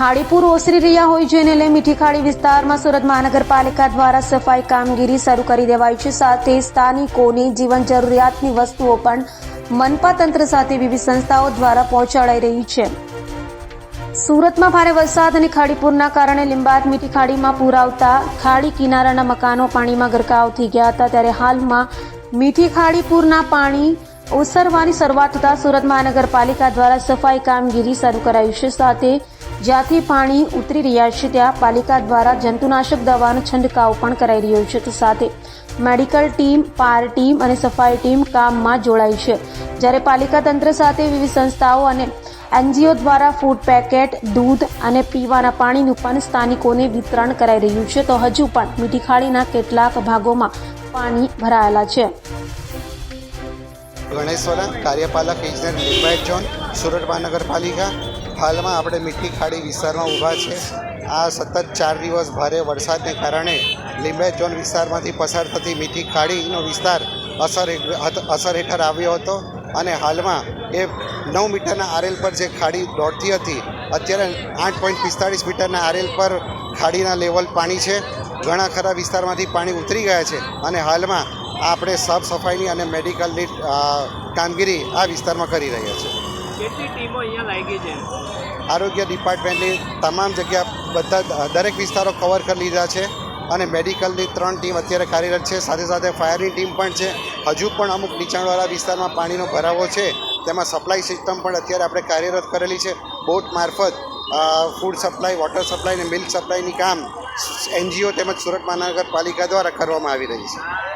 ખાડીપુર ઓસરી રહ્યા હોય જેને લઈ મીઠી ખાડી વિસ્તારમાં સુરત મહાનગરપાલિકા દ્વારા સફાઈ કામગીરી શરૂ કરી દેવાઈ છે. સાથે સ્થાનિકોની જીવન જરૂરિયાતની વસ્તુઓ પણ મનપા તંત્ર સાથે વિવિધ સંસ્થાઓ દ્વારા પહોંચાડાઈ રહી છે. સુરતમાં ભારે વરસાદ અને ખાડીપુરના કારણે લીંબાત મીઠી ખાડીમાં પૂર આવતા ખાડી કિનારાના મકાનો પાણીમાં ગરકાવ થઈ ગયા હતા. ત્યારે હાલમાં મીઠી ખાડી પૂરના પાણી ઓસરવાની શરૂઆત થતાં સુરત મહાનગરપાલિકા દ્વારા સફાઈ કામગીરી શરૂ કરાઈ છે. સાથે જ્યાંથી પાણી ઉતરી રહ્યા છે, ત્યાં પાલિકા દ્વારા જંતુનાશક દવાનો છંટકાવ પણ કરાઈ રહ્યો છે. તો સાથે મેડિકલ ટીમ, પાર ટીમ અને સફાઈ ટીમ કામમાં જોડાઈ છે. જ્યારે પાલિકા તંત્ર સાથે વિવિધ સંસ્થાઓ અને એનજીઓ દ્વારા ફૂડ પેકેટ, દૂધ અને પીવાના પાણીનું પણ સ્થાનિકોને વિતરણ કરાઈ રહ્યું છે. તો હજુ પણ મીઠી ખાડીના કેટલાક ભાગોમાં પાણી ભરાયેલા છે. ગણેશવાલા કાર્યપાલક ઇજનેર નિર્ભય ઝોન સુરત મહાનગરપાલિકા. હાલમાં આપણે મીઠી ખાડી વિસ્તારમાં ઊભા છે. આ સતત ચાર દિવસ ભારે વરસાદને કારણે લીંબાયત ઝોન વિસ્તારમાંથી પસાર થતી મીઠી ખાડીનો વિસ્તાર અસર અસર હેઠળ આવ્યો હતો અને હાલમાં એ નવ મીટરના આરએલ પર જે ખાડી દોડતી હતી, અત્યારે આઠ પોઈન્ટ પિસ્તાળીસ મીટરના આરએલ પર ખાડીના લેવલ પાણી છે. ઘણા ખરા વિસ્તારમાંથી પાણી ઉતરી ગયા છે અને હાલમાં આપણે સાફ સફાઈની અને મેડિકલની કામગીરી આ વિસ્તારમાં કરી રહ્યા છે. આરોગ્ય ડિપાર્ટમેન્ટની તમામ જગ્યા બધા દરેક વિસ્તારો કવર કરી લીધા છે અને મેડિકલની ત્રણ ટીમ અત્યારે કાર્યરત છે. સાથે સાથે ફાયરની ટીમ પણ છે. હજુ પણ અમુક નીચાણવાળા વિસ્તારમાં પાણીનો ભરાવો છે. તેમાં સપ્લાય સિસ્ટમ પણ અત્યારે આપણે કાર્યરત કરેલી છે. બોટ મારફત ફૂડ સપ્લાય વોટર સપ્લાય અને મિલ્ક સપ્લાયની કામ એનજીઓ તેમજ સુરત મહાનગરપાલિકા દ્વારા કરવામાં આવી રહી છે.